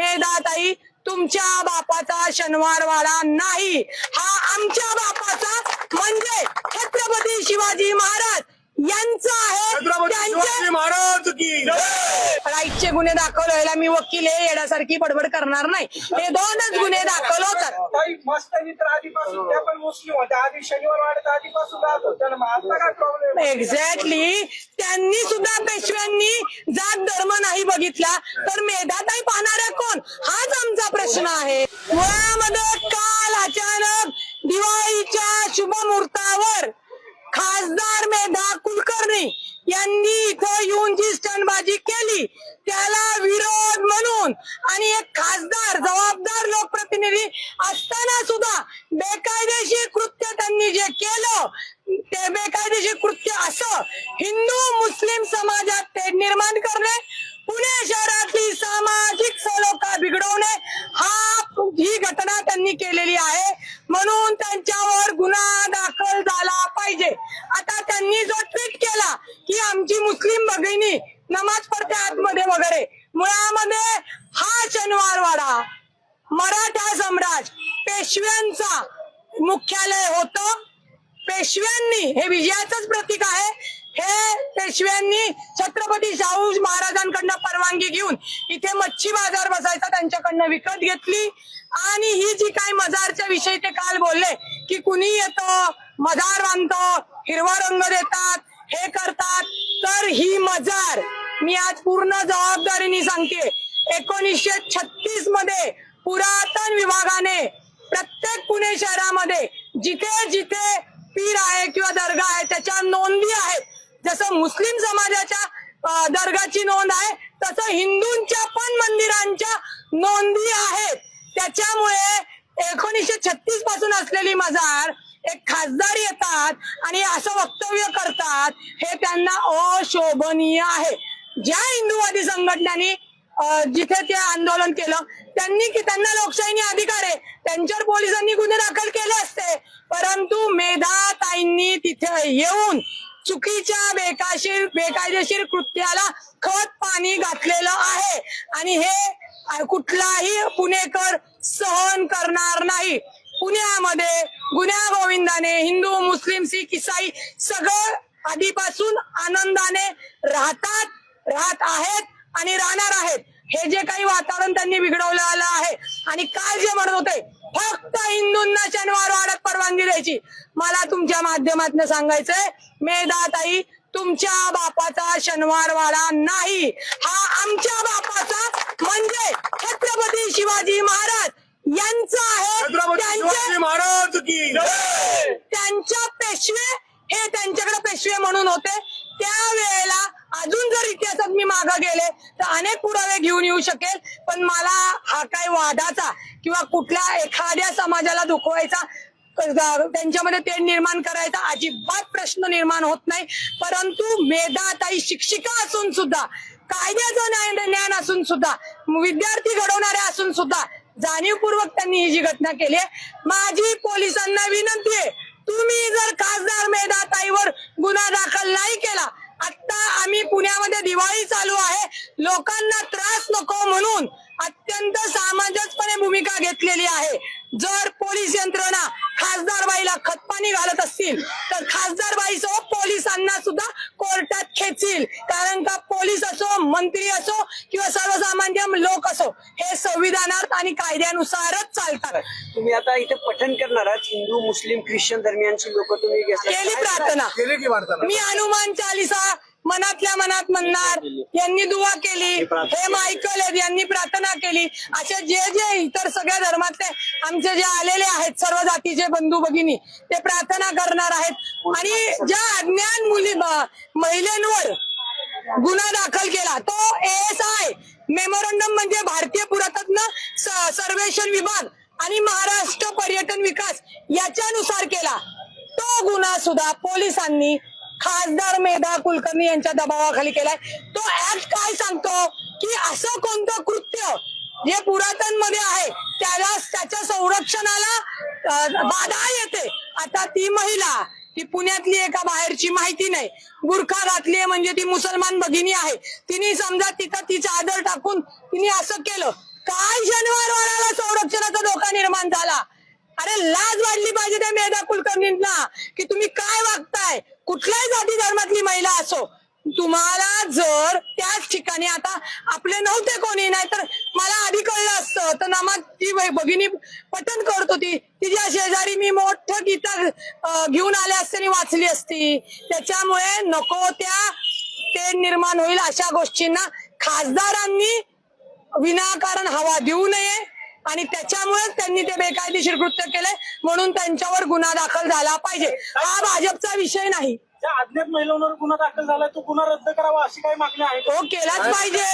मेधाताई तुमच्या बापाचा शनिवार वाडा नाही. हा आमच्या बापाचा म्हणजे छत्रपती शिवाजी महाराज यांचा आहे छत्रपती शिवाजी त्यांचे महाराज की राईटचे गुन्हे दाखल व्हायला मी वकील आहे येण्यासारखी बडबड करणार नाही. हे दोनच गुन्हे दाखल होतात. काही मस्तानी तर आधीपासून त्या पण मुस्लिम होत्या. आधी शनिवार वाड्यात आधीपासून राहत होत्या ना मग आता काय प्रॉब्लेम एक्झॅक्टली त्यांनी सुद्धा पेशव्यांनी जात धर्म नाही बघितला. तर मेधाताई पाहणाऱ्या कोण? हाच आमचा प्रश्न आहे. मुळामध्ये काल अचानक दिवाळीच्या शुभ मुहूर्तावर खासदार मेधा कुलकर्णी यांनी इथं येऊन जी स्टंटबाजी केली त्याला विरोध आणि एक खासदार जबाबदार लोकप्रतिनिधी असताना सुद्धा बेकायदेशीर कृत्य त्यांनी जे केलं ते बेकायदेशीर कृत्य असं हिंदू मुस्लिम समाजात ते निर्माण करणे पुणे शहरातली सामाजिक सलोखा बिघडवणे हा ही घटना त्यांनी केलेली आहे म्हणून त्यांच्यावर गुन्हा दाखल झाला पाहिजे आता त्यांनी जो ट्विट केला की आमची मुस्लिम भगिनी नमाज पडते आतमध्ये वगैरे मुळामध्ये हा शनिवार वाडा मराठा सम्राट पेशव्यांचा मुख्यालय होतं पेशव्यांनी. हे विजयाचंच प्रतीक आहे. हे पेशव्यांनी छत्रपती शाहू महाराजांकडनं परवानगी घेऊन इथे मच्छी बाजार बसायचा त्यांच्याकडनं विकत घेतली. आणि ही जी काही मजारच्या विषयी ते काल बोलले की कुणी येतं मजार बांधतो हिरवा रंग देतात हे करतात. तर ही मजार मी आज पूर्ण जबाबदारीने सांगते एकोणीसशे छत्तीसमध्ये पुरातन विभागाने प्रत्येक पुणे शहरामध्ये जिथे जिथे पीर आहे किंवा दर्गा आहे त्याच्या नोंदी आहेत. जसं मुस्लिम समाजाच्या दर्गाची नोंद आहे तसं हिंदूंच्या पण मंदिरांच्या नोंदी आहेत. त्याच्यामुळे एकोणीसशे छत्तीसपासून असलेली मजार एक खासदार येतात आणि असं वक्तव्य करतात हे त्यांना अशोभनीय आहे. ज्या हिंदूवादी संघटनांनी जिथे ते आंदोलन केलं त्यांनी की त्यांना लोकशाहीने अधिकार आहे त्यांच्यावर पोलिसांनी गुन्हे दाखल केले असते. परंतु मेधा ताईंनी तिथे येऊन चुकीच्या बेकाशीर बेकायदेशीर कृत्याला खत पाणी घातलेलं आहे. आणि हे कुठलाही पुणेकर सहन करणार नाही. पुण्यामध्ये गुन्हा गोविंदाने हिंदू मुस्लिम सिख इसाई सगळं आधीपासून आनंदाने राहतात राहत आहेत आणि राहणार आहेत. हे जे काही वातावरण त्यांनी बिघडवलं आलं आहे आणि काय जे म्हणत होते फक्त हिंदूंना शनिवार वाड्यात परवानगी द्यायची. मला तुमच्या माध्यमातून सांगायचंय मेधाताई तुमच्या बापाचा शनिवार वाडा नाही. हा आमच्या बापाचा म्हणजे छत्रपती शिवाजी महाराज यांचा आहे त्यांच्या पेशवे हे त्यांच्याकडे पेशवे म्हणून होते त्यावेळेला अजून जर इतिहासात मी मागे गेले तर अनेक पुरावे घेऊन येऊ शकेल पण मला हा काय वादाचा किंवा कुठल्या एखाद्या समाजाला दुखवायचा त्यांच्यामध्ये ते निर्माण करायचा अजिबात प्रश्न निर्माण होत नाही. परंतु मेधाताई शिक्षिका असून सुद्धा कायद्याचं ज्ञान असून सुद्धा विद्यार्थी घडवणाऱ्या असून सुद्धा जाणीवपूर्वक त्यांनी ही जी घटना केली आहे. माझी पोलिसांना विनंती आहे तुम्ही जर खासदार मेधाताईवर गुन्हा दाखल नाही केला आता आम्ही पुण्यामध्ये दिवाळी चालू आहे लोकांना त्रास नको म्हणून अत्यंत सामंजस्यपणे भूमिका घेतलेली आहे जर पोलीस यंत्रणा खासदार बाईला खतपाणी घालत असतील तर खासदार बाईसह पोलिसांना सुद्धा कोर्टात खेचील कारण का पोलीस असो मंत्री असो किंवा सर्वसामान्य लोक असो हे संविधानात आणि कायद्यानुसारच चालतात. तुम्ही आता इथे पठण करणार आहात. हिंदू मुस्लिम ख्रिश्चन दरम्यानची लोक तुम्ही. केली प्रार्थना. केली की वार्तालाप? मी हनुमान चालिसा मनातल्या मनात म्हणणार यांनी दुवा केली हे मायकल यांनी प्रार्थना केली. असे जे जे इतर सगळ्या धर्मातले आमचे जे आलेले आहेत सर्व जातीचे बंधू भगिनी ते प्रार्थना करणार आहेत. आणि ज्या अज्ञान मुली ब- महिलांवर गुन्हा दाखल केला. तो एस आय मेमोरंडम म्हणजे भारतीय पुरातत्व सर्वेक्षण विभाग आणि महाराष्ट्र पर्यटन विकास याच्यानुसार केला. तो गुन्हा सुद्धा पोलिसांनी खासदार मेधा कुलकर्णी यांच्या दबावाखाली केलाय. तो ऍक्ट काय सांगतो? की असं कोणतं कृत्य जे पुरातनमध्ये आहे त्याला त्याच्या संरक्षणाला बाधा येते. आता ती महिला ती पुण्यातली आहे का बाहेरची माहिती नाही. गुरखा घातली आहे म्हणजे ती मुसलमान भगिनी आहे. तिने समजा तिथं तिचा आदर टाकून तिने असं केलं. काय शनिवारवाड्याला संरक्षणाचा धोका निर्माण झाला? अरे लाज वाढली पाहिजे त्या मेधा कुलकर्णींना की तुम्ही काय वागताय? कुठल्याही जाती धर्मातली महिला असो तुम्हाला जर त्याच ठिकाणी आता आपले नव्हते कोणी नाही तर मला आधी कळलं असतं. तर नमाज ती भगिनी पठण करत होती. तिच्या शेजारी मी मोठं गीता घेऊन आले असते आणि वाचली असती. त्याच्यामुळे नको त्या ते निर्माण होईल अशा गोष्टींना खासदारांनी विनाकारण हवा देऊ नये. आणि त्याच्यामुळे त्यांनी ते बेकायदेशीर कृत्य केले म्हणून त्यांच्यावर गुन्हा दाखल झाला पाहिजे. हा भाजपचा विषय नाही. ज्या अज्ञात महिलांवर गुन्हा दाखल झालाय तो गुन्हा रद्द करावा अशी काही मागणी आहे? का? तो केलाच पाहिजे.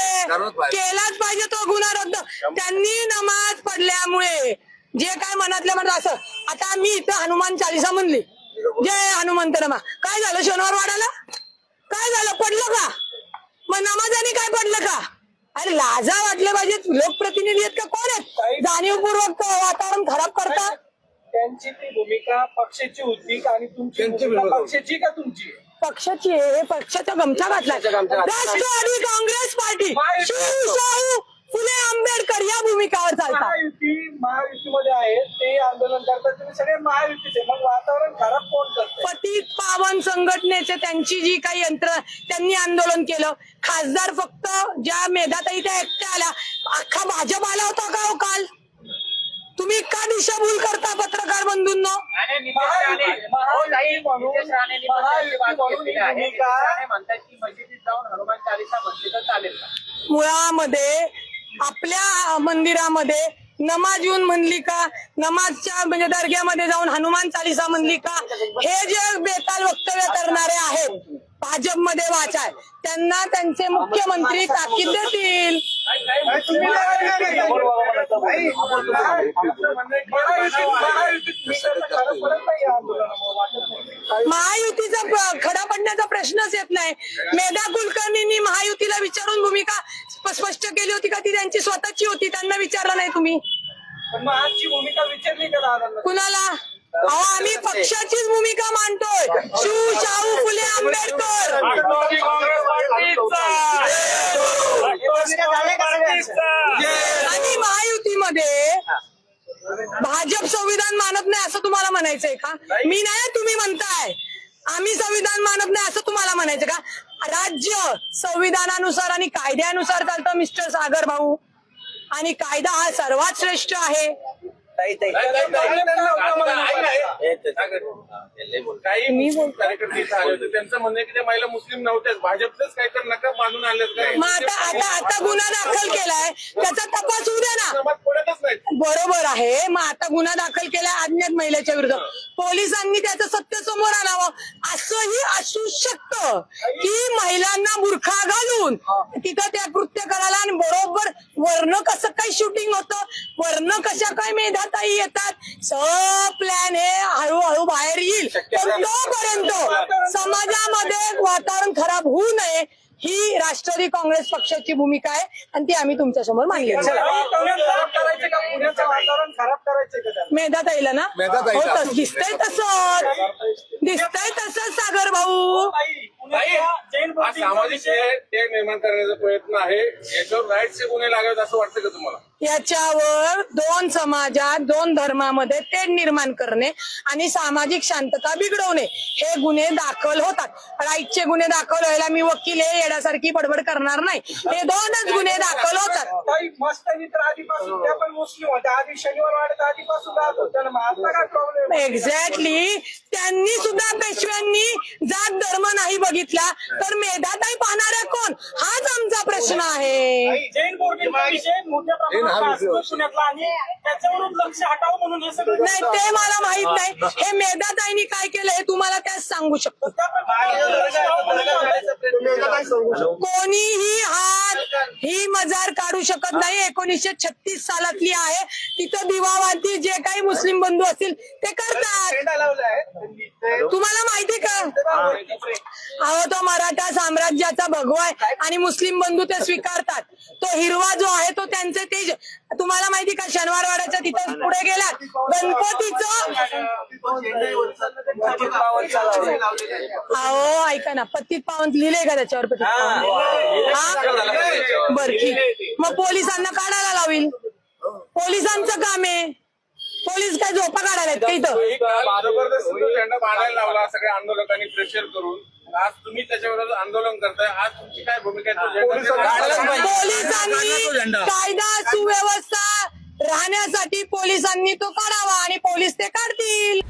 केलाच पाहिजे तो गुन्हा रद्द. त्यांनी नमाज पडल्यामुळे जे काय मनातल्या मनात असं आता मी इथं हनुमान चालिसा म्हणली. जय हनुमंत नमा. काय झालं शनिवार वाड्याला? काय झालं? पडलं का? मग नमाजाने काय पडलं का? अरे लाजा वाटले पाहिजेत. लोकप्रतिनिधी आहेत का? कोण आहेत? जाणीवपूर्वक वातावरण खराब करतात. त्यांची ती भूमिका पक्षाची होती का? आणि तुमची त्यांची भूमिका भूमिका पक्षाची का तुमची? पक्षाची आहे, हे पक्षाचा गमछा घातलाय. राष्ट्रवादी काँग्रेस पार्टी शिवशाहू फुले आंबेडकर या भूमिकावर चालतात. महायुती महायुतीमध्ये आहेत ते आंदोलन करतात. तुम्ही सगळे महायुतीचे मग वातावरण खराब कोण करतंय? पतित पावन संघटनेचे त्यांची जी काही यंत्र त्यांनी आंदोलन केलं. खासदार फक्त ज्या मेधाताई त्या एकट्या आल्या. अख्खा भाजप आला होता का हो काल? तुम्ही का दिशाभूल करता पत्रकार बंधूंनो? मुळामध्ये आपल्या मंदिरामध्ये नमाज येऊन म्हणली का? नमाजच्या म्हणजे दर्ग्यामध्ये जाऊन हनुमान चालिसा म्हणली का? हे जे बेताल वक्तव्य करणारे आहेत भाजपमध्ये वाचाय त्यांना त्यांचे मुख्यमंत्री ताकीद देतील. महायुतीचा खडा पडण्याचा प्रश्नच येत नाही. मेधा कुलकर्णींनी महायुतीला विचारून भूमिका स्प- स्पष्ट केली होती का? ती त्यांची स्वतःची होती. त्यांना विचारलं नाही तुम्ही. भूमिका विचारली का कुणाला? अहो आम्ही पक्षाचीच भूमिका मांडतोय. शिव शाहू फुले आंबेडकर. आणि महायुतीमध्ये भाजप संविधान मानत नाही असं तुम्हाला म्हणायचंय का? मी नाही तुम्ही म्हणताय. आम्ही संविधान मानत नाही असं तुम्हाला म्हणायचं का? राज्य संविधानानुसार आणि कायद्यानुसार चालतं मिस्टर सागर भाऊ. आणि कायदा हा सर्वात श्रेष्ठ आहे. काही मुस्लिम कार्यकर्ते इथं आले होते. त्यांचं म्हणणं की त्या महिला मुस्लिम नव्हत्याच. भाजपचंच काहीतरी नका बांधून आलेत काय? मग आता आता आता गुन्हा दाखल केलाय. त्याचा तपास होऊ द्या ना. समाज पडतच नाही. बरोबर आहे. मग आता गुन्हा दाखल केलाय अज्ञात महिलेच्या विरुद्ध. पोलिसांनी त्याचं सत्य समोर आणावं. असंही असू शकतं की महिलांना बुरखा घालून तिथं त्या कृत्य करायला आणि बरोबर वर्ण कसं काय शूटिंग होतं वर्ण कशा काय मेधाताई येतात. सब प्लॅन हे हळूहळू बाहेर येईल. पण तोपर्यंत समाजामध्ये वातावरण खराब होऊ नये ही राष्ट्रवादी काँग्रेस पक्षाची भूमिका आहे आणि ती आम्ही तुमच्यासमोर मांडली आहे. वातावरण खराब करायचे का? पुण्याचं वातावरण खराब करायचे का त्याला? मेधाताईला ना. हो, तस- दिसतंय तसं. दिसतंय तसं सागर भाऊ. ताई, हा सामाजिक विषय- ते ते निर्माण करण्याचा प्रयत्न आहे. याच्यावर राईटचे गुन्हे लागावेत असं वाटतं का तुम्हाला? याच्यावर दोन समाजात दोन धर्मामध्ये तेढ निर्माण करणे आणि सामाजिक शांतता बिघडवणे. हे गुन्हे दाखल होतात. राईटचे गुन्हे दाखल व्हायला मी वकील आहे येण्यासारखी बडबड करणार नाही. हे दोनच गुन्हे दाखल होतात. ताई मस्तानी तर आधीपासून त्या पण मुस्लिम होत्या. आधी शनिवार वाड्यात आधीपासून राहत होत्या ना मग आता काय प्रॉब्लेम एक्झॅक्टली त्यांनी सुद्धा पेशव्यांनी जात धर्म नाही बघितला तर मेधाताई पाहणाऱ्या कोण? हाच आमचा प्रश्न आहे. जैन बौद्धिक विषय मोठ्या प्रमाणात गाजतोय पुण्यातला आणि त्याच्यावरून लक्ष हटावं म्हणून हे सगळं नाही ते मला माहीत नाही. हे. मेधाताईंनी काय केलं हे तुम्हाला त्याच सांगू शकतो. त्या कोणीही हात ही मजार काढू शकत नाही. एकोणीसशे छत्तीस सालातली आहे. तिथं दिवावाती जे काही मुस्लिम बंधू असतील ते करतात. तुम्हाला माहिती का? अहो तो मराठा साम्राज्याचा भगवा आहे. आणि मुस्लिम बंधू ते स्वीकारतात. तो हिरवा जो आहे तो त्यांचे तेज तुम्हाला माहिती का शनिवारवाड्याच्या तिथं पुढे गेलात गणपतीचं अहो ऐका ना पत्तीत पावन लिहिलंय का त्याच्यावर हा बर ठीक मग पोलिसांना काढायला लावील पोलिसांचं काम आहे पोलीस काय झोपा काढायला आहेत का इथं आंदोलकांनी प्रेशर करून आज तुम्ही त्याच्या विरोधात आंदोलन करताय. आज तुमची काय भूमिका आहे? तो झेंडा पोलिसांनी कायदा सुव्यवस्था राहण्यासाठी पोलिसांनी तो काढावा आणि पोलीस ते काढतील.